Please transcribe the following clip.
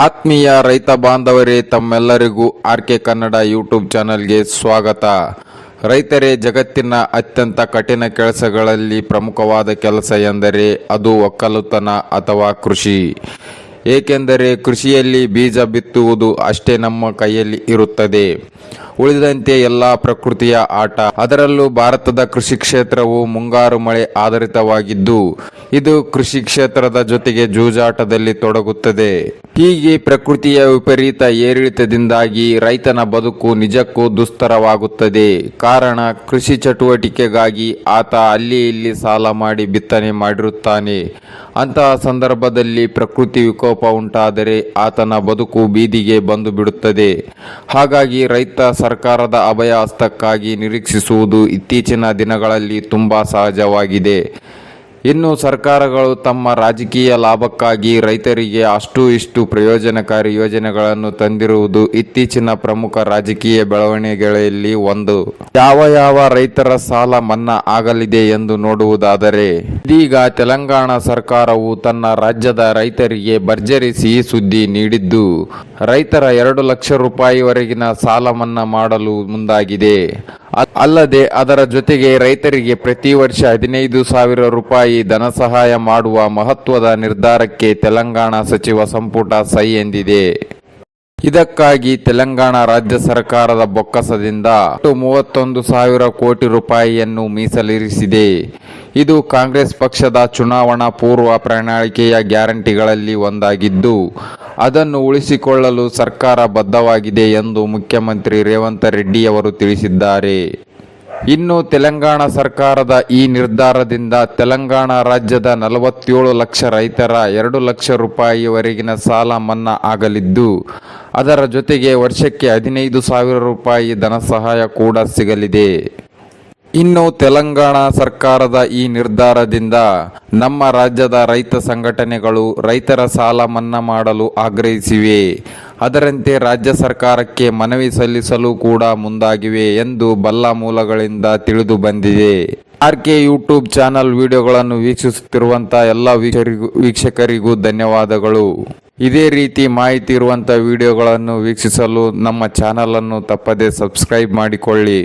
ಆತ್ಮೀಯ ರೈತ ಬಾಂಧವರೇ, ತಮ್ಮೆಲ್ಲರಿಗೂ ಆರ್ ಕೆ ಕನ್ನಡ ಯೂಟ್ಯೂಬ್ ಚಾನಲ್ಗೆ ಸ್ವಾಗತ. ರೈತರೇ, ಜಗತ್ತಿನ ಅತ್ಯಂತ ಕಠಿಣ ಕೆಲಸಗಳಲ್ಲಿ ಪ್ರಮುಖವಾದ ಕೆಲಸ ಎಂದರೆ ಅದು ಒಕ್ಕಲುತನ ಅಥವಾ ಕೃಷಿ. ಏಕೆಂದರೆ ಕೃಷಿಯಲ್ಲಿ ಬೀಜ ಬಿತ್ತುವುದು ಅಷ್ಟೇ ನಮ್ಮ ಕೈಯಲ್ಲಿ ಇರುತ್ತದೆ. ಉಳಿದಂತೆ ಎಲ್ಲಾ ಪ್ರಕೃತಿಯ ಆಟ. ಅದರಲ್ಲೂ ಭಾರತದ ಕೃಷಿ ಕ್ಷೇತ್ರವು ಮುಂಗಾರು ಮಳೆ ಆಧಾರಿತವಾಗಿದ್ದು, ಇದು ಕೃಷಿ ಕ್ಷೇತ್ರದ ಜೊತೆಗೆ ಜೂಜಾಟದಲ್ಲಿ ತೊಡಗುತ್ತದೆ. ಹೀಗೆ ಪ್ರಕೃತಿಯ ವಿಪರೀತ ಏರಿಳಿತದಿಂದಾಗಿ ರೈತನ ಬದುಕು ನಿಜಕ್ಕೂ ದುಸ್ತರವಾಗುತ್ತದೆ. ಕಾರಣ, ಕೃಷಿ ಚಟುವಟಿಕೆಗಾಗಿ ಆತ ಅಲ್ಲಿ ಇಲ್ಲಿ ಸಾಲ ಮಾಡಿ ಬಿತ್ತನೆ ಮಾಡಿರುತ್ತಾನೆ. ಅಂತಹ ಸಂದರ್ಭದಲ್ಲಿ ಪ್ರಕೃತಿ ವಿಕೋಪ ಉಂಟಾದರೆ ಆತನ ಬದುಕು ಬೀದಿಗೆ ಬಂದು ಬಿಡುತ್ತದೆ. ಹಾಗಾಗಿ ರೈತ ಸರ್ಕಾರದ ಅಭಯ ಹಸ್ತಕ್ಕಾಗಿ ನಿರೀಕ್ಷಿಸುವುದು ಇತ್ತೀಚಿನ ದಿನಗಳಲ್ಲಿ ತುಂಬಾ ಸಹಜವಾಗಿದೆ. ಇನ್ನು ಸರ್ಕಾರಗಳು ತಮ್ಮ ರಾಜಕೀಯ ಲಾಭಕ್ಕಾಗಿ ರೈತರಿಗೆ ಅಷ್ಟು ಇಷ್ಟು ಪ್ರಯೋಜನಕಾರಿ ಯೋಜನೆಗಳನ್ನು ತಂದಿರುವುದು ಇತ್ತೀಚಿನ ಪ್ರಮುಖ ರಾಜಕೀಯ ಬೆಳವಣಿಗೆಗಳಲ್ಲಿ ಒಂದು. ಯಾವ ಯಾವ ರೈತರ ಸಾಲ ಮನ್ನಾ ಆಗಲಿದೆ ಎಂದು ನೋಡುವುದಾದರೆ, ಇದೀಗ ತೆಲಂಗಾಣ ಸರ್ಕಾರವು ತನ್ನ ರಾಜ್ಯದ ರೈತರಿಗೆ ಭರ್ಜರಿ ಸಿಹಿ ಸುದ್ದಿ ನೀಡಿದ್ದು, ರೈತರ ಎರಡು ಲಕ್ಷ ರೂಪಾಯಿವರೆಗಿನ ಸಾಲ ಮನ್ನಾ ಮಾಡಲು ಮುಂದಾಗಿದೆ. ಅಲ್ಲದೆ ಅದರ ಜೊತೆಗೆ ರೈತರಿಗೆ ಪ್ರತಿ ವರ್ಷ ಹದಿನೈದು ಸಾವಿರ ರೂಪಾಯಿ ಧನ ಸಹಾಯ ಮಾಡುವ ಮಹತ್ವದ ನಿರ್ಧಾರಕ್ಕೆ ತೆಲಂಗಾಣ ಸಚಿವ ಸಂಪುಟ ಸೈ ಎಂದಿದೆ. ಇದಕ್ಕಾಗಿ ತೆಲಂಗಾಣ ರಾಜ್ಯ ಸರ್ಕಾರದ ಬೊಕ್ಕಸದಿಂದ ಮೂವತ್ತೊಂದು ಸಾವಿರ ಕೋಟಿ ರೂಪಾಯಿಯನ್ನು ಮೀಸಲಿರಿಸಿದೆ. ಇದು ಕಾಂಗ್ರೆಸ್ ಪಕ್ಷದ ಚುನಾವಣಾ ಪೂರ್ವ ಪ್ರಣಾಳಿಕೆಯ ಗ್ಯಾರಂಟಿಗಳಲ್ಲಿ ಒಂದಾಗಿದ್ದು, ಅದನ್ನು ಉಳಿಸಿಕೊಳ್ಳಲು ಸರ್ಕಾರ ಬದ್ಧವಾಗಿದೆ ಎಂದು ಮುಖ್ಯಮಂತ್ರಿ ರೇವಂತ್ ರೆಡ್ಡಿಯವರು ತಿಳಿಸಿದ್ದಾರೆ. ಇನ್ನು ತೆಲಂಗಾಣ ಸರ್ಕಾರದ ಈ ನಿರ್ಧಾರದಿಂದ ತೆಲಂಗಾಣ ರಾಜ್ಯದ ನಲವತ್ತೇಳು ಲಕ್ಷ ರೈತರ ಎರಡು ಲಕ್ಷ ರೂಪಾಯಿವರೆಗಿನ ಸಾಲ ಮನ್ನಾ ಆಗಲಿದ್ದು, ಅದರ ಜೊತೆಗೆ ವರ್ಷಕ್ಕೆ ಹದಿನೈದು ಸಾವಿರ ರೂಪಾಯಿ ಧನ ಸಹಾಯ ಕೂಡ ಸಿಗಲಿದೆ. ಇನ್ನು ತೆಲಂಗಾಣ ಸರ್ಕಾರದ ಈ ನಿರ್ಧಾರದಿಂದ ನಮ್ಮ ರಾಜ್ಯದ ರೈತ ಸಂಘಟನೆಗಳು ರೈತರ ಸಾಲ ಮನ್ನಾ ಮಾಡಲು ಆಗ್ರಹಿಸಿವೆ. ಅದರಂತೆ ರಾಜ್ಯ ಸರ್ಕಾರಕ್ಕೆ ಮನವಿ ಸಲ್ಲಿಸಲು ಕೂಡ ಮುಂದಾಗಿವೆ ಎಂದು ಬಲ್ಲ ಮೂಲಗಳಿಂದ ತಿಳಿದು ಬಂದಿದೆ. ಆರ್ ಕೆ ಯೂಟ್ಯೂಬ್ ಚಾನಲ್ ವಿಡಿಯೋಗಳನ್ನು ವೀಕ್ಷಿಸುತ್ತಿರುವಂತಹ ಎಲ್ಲ ವೀಕ್ಷಕರಿಗೂ ವೀಕ್ಷಕರಿಗೂ ಧನ್ಯವಾದಗಳು. ಇದೇ ರೀತಿ ಮಾಹಿತಿ ಇರುವಂತಹ ವಿಡಿಯೋಗಳನ್ನು ವೀಕ್ಷಿಸಲು ನಮ್ಮ ಚಾನಲ್ ಅನ್ನು ತಪ್ಪದೇ ಸಬ್ಸ್ಕ್ರೈಬ್ ಮಾಡಿಕೊಳ್ಳಿ.